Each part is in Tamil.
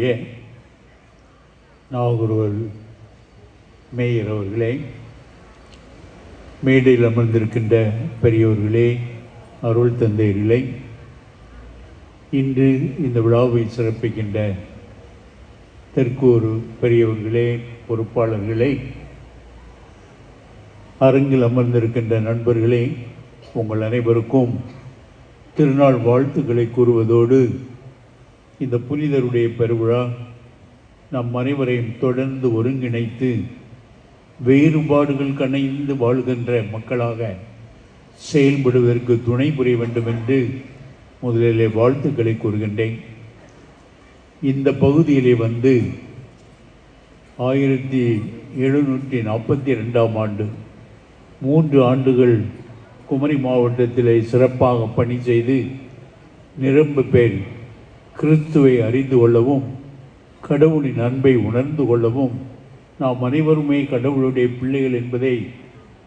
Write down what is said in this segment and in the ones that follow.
ஏன் நாகூர் மேயர் அவர்களே மேடையில் அமர்ந்திருக்கின்ற பெரியவர்களே அருள் தந்தையர்களே இன்று இந்த விழாவை சிறப்பிக்கின்ற தெற்கூர் பெரியவர்களே பொறுப்பாளர்களே அரங்கில் அமர்ந்திருக்கின்ற நண்பர்களே உங்கள் அனைவருக்கும் திருநாள் வாழ்த்துக்களை கூறுவதோடு இந்த புனிதருடைய பெருவிழா நம் அனைவரையும் தொடர்ந்து ஒருங்கிணைத்து வேறுபாடுகள் கணைந்து வாழ்கின்ற மக்களாக செயல்படுவதற்கு துணை புரிய வேண்டும் என்று முதலிலே வாழ்த்துக்களை கூறுகின்றேன். இந்த பகுதியிலே வந்து ஆயிரத்தி எழுநூற்றி நாற்பத்தி ரெண்டாம் ஆண்டு மூன்று ஆண்டுகள் குமரி மாவட்டத்திலே சிறப்பாக பணி செய்து நிரம்ப பேர் கிறிஸ்துவை அறிந்து கொள்ளவும் கடவுளின் அன்பை உணர்ந்து கொள்ளவும் நாம் அனைவருமே கடவுளுடைய பிள்ளைகள் என்பதை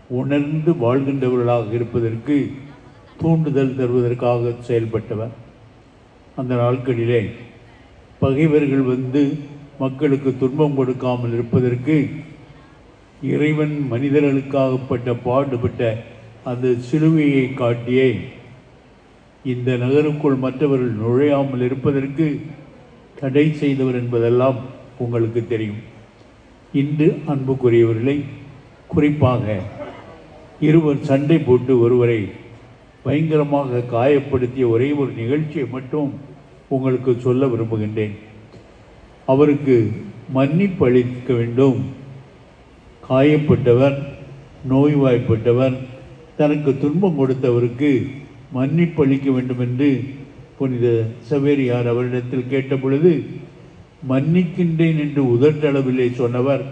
உணர்ந்து வாழ்கின்றவர்களாக இருப்பதற்கு தூண்டுதல் தருவதற்காக செயல்பட்டவர். அந்த நாட்களிலே பகைவர்கள் வந்து மக்களுக்கு துன்பம் கொடுக்காமல் இருப்பதற்கு இறைவன் மனிதர்களுக்காகப்பட்ட பாடுபட்ட அந்த சிலுவையை காட்டியே இந்த நகருக்குள் மற்றவர்கள் நுழையாமல் இருப்பதற்கு தடை செய்தவர் என்பதெல்லாம் உங்களுக்கு தெரியும். இன்று அன்புக்குரியவர்களை குறிப்பாக இருவர் சண்டை போட்டு ஒருவரை பயங்கரமாக காயப்படுத்திய ஒரே ஒரு நிகழ்ச்சியை மட்டும் உங்களுக்கு சொல்ல விரும்புகின்றேன். அவருக்கு மன்னிப்பு அளிக்க வேண்டும். காயப்பட்டவர் நோய்வாய்ப்பட்டவர் தனக்கு துன்பம் கொடுத்தவருக்கு மன்னிப்பு அளிக்க வேண்டும் என்று புனித சவேரியார் அவரிடத்தில் கேட்ட பொழுது மன்னிக்கின்றேன் என்று உதட்டளவில்லை சொன்னவர்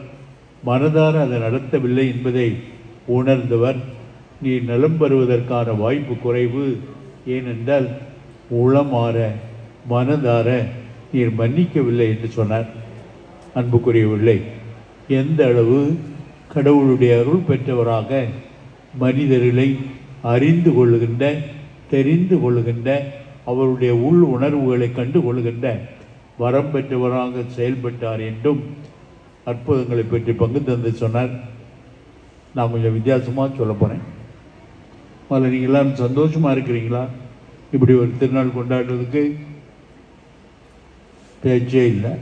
மனதார அதை நடத்தவில்லை என்பதை உணர்ந்தவர் நீ நலம் பெறுவதற்கான வாய்ப்பு குறைவு ஏனென்றால் உளமாற மனதார நீர் மன்னிக்கவில்லை என்று சொன்னார். அன்புக்குரியவில்லை எந்த அளவு கடவுளுடைய அருள் பெற்றவராக மனிதர்களை அறிந்து கொள்ளுகின்ற தெரிந்து கொள்கின்ற அவருடைய உள் உணர்வுகளை கண்டு கொள்கின்ற வரம் பெற்றவராக செயல்பட்டார் என்றும் அற்புதங்களை பற்றி பங்கு தந்து சொன்னார். நான் கொஞ்சம் வித்தியாசமாக சொல்ல போகிறேன் அதில் நீங்கள் எல்லாரும் சந்தோஷமாக இருக்கிறீங்களா? இப்படி ஒரு திருநாள் கொண்டாடுறதுக்கு பேச்சே இல்லை.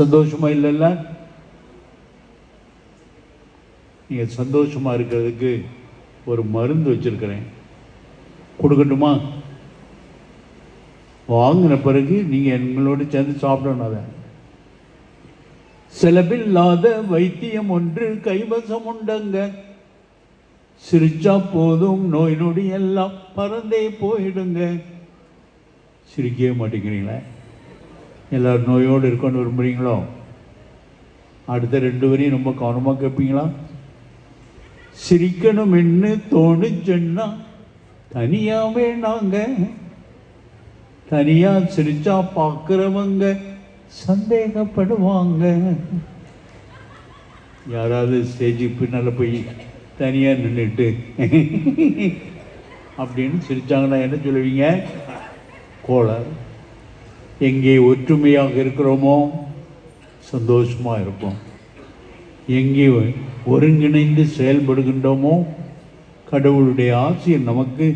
சந்தோஷமாக இல்லைல்ல? நீங்கள் சந்தோஷமாக இருக்கிறதுக்கு ஒரு மருந்து வச்சுருக்கிறேன். கொடுக்கட்டுமா? வாங்கின பிறகு நீங்கள் எங்களோடு சேர்ந்து சாப்பிடணும் அதை. செலவில்லாத வைத்தியம் ஒன்று கைவசம் உண்டங்க. சிரிச்சா போதும் நோய் நொடி எல்லாம் பறந்தே போயிடுங்க. சிரிக்கவே மாட்டேங்கிறீங்களே? எல்லோரும் நோயோடு இருக்கணும்னு விரும்புகிறீங்களோ அடுத்த ரெண்டு வரையும் ரொம்ப கவனமாக கேட்பீங்களா? சிரிக்கணும்னு தோணுச்சுன்னா தனியா வேணாங்க தனியா சிரிச்சா பார்க்குறவங்க சந்தேகப்படுவாங்க. யாராவது ஸ்டேஜுக்கு பின்னால் போய் தனியாக நின்றுட்டு அப்படின்னு சிரித்தாங்கன்னா என்ன சொல்லுவீங்க? கோளாறு. எங்கே ஒற்றுமையாக இருக்கிறோமோ சந்தோஷமாக இருப்போம். எங்கே ஒருங்கிணைந்து செயல்படுகின்றோமோ கடவுளுடைய ஆசையை நமக்கு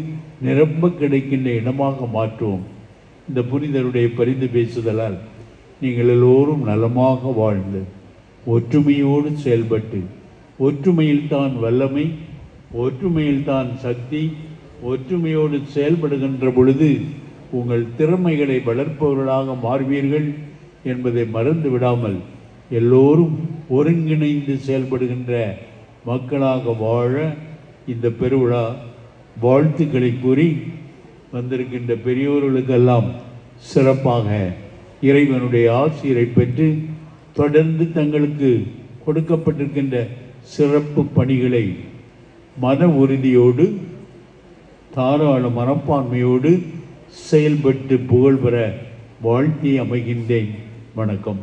நிரம்ப கிடைக்கின்ற இடமாக மாற்றுவோம். இந்த புனிதருடைய பரிந்து பேசுதலால் நீங்கள் எல்லோரும் நலமாக வாழ்ந்து ஒற்றுமையோடு செயல்பட்டு ஒற்றுமையில் தான் வல்லமை ஒற்றுமையில் தான் சக்தி ஒற்றுமையோடு செயல்படுகின்ற பொழுது உங்கள் திறமைகளை வளர்ப்பவர்களாக மாறுவீர்கள் என்பதை மறந்து விடாமல் எல்லோரும் ஒருங்கிணைந்து செயல்படுகின்ற மக்களாக வாழ இந்த பெருவிழா வாழ்த்துக்களை கூறி வந்திருக்கின்ற பெரியோர்களுக்கெல்லாம் சிறப்பாக இறைவனுடைய ஆசிரியரை பெற்று தொடர்ந்து தங்களுக்கு கொடுக்கப்பட்டிருக்கின்ற சிறப்பு பணிகளை மன உறுதியோடு தாராள மனப்பான்மையோடு செயல்பட்டு புகழ் பெற வாழ்த்தி அமைகின்றேன். வணக்கம்.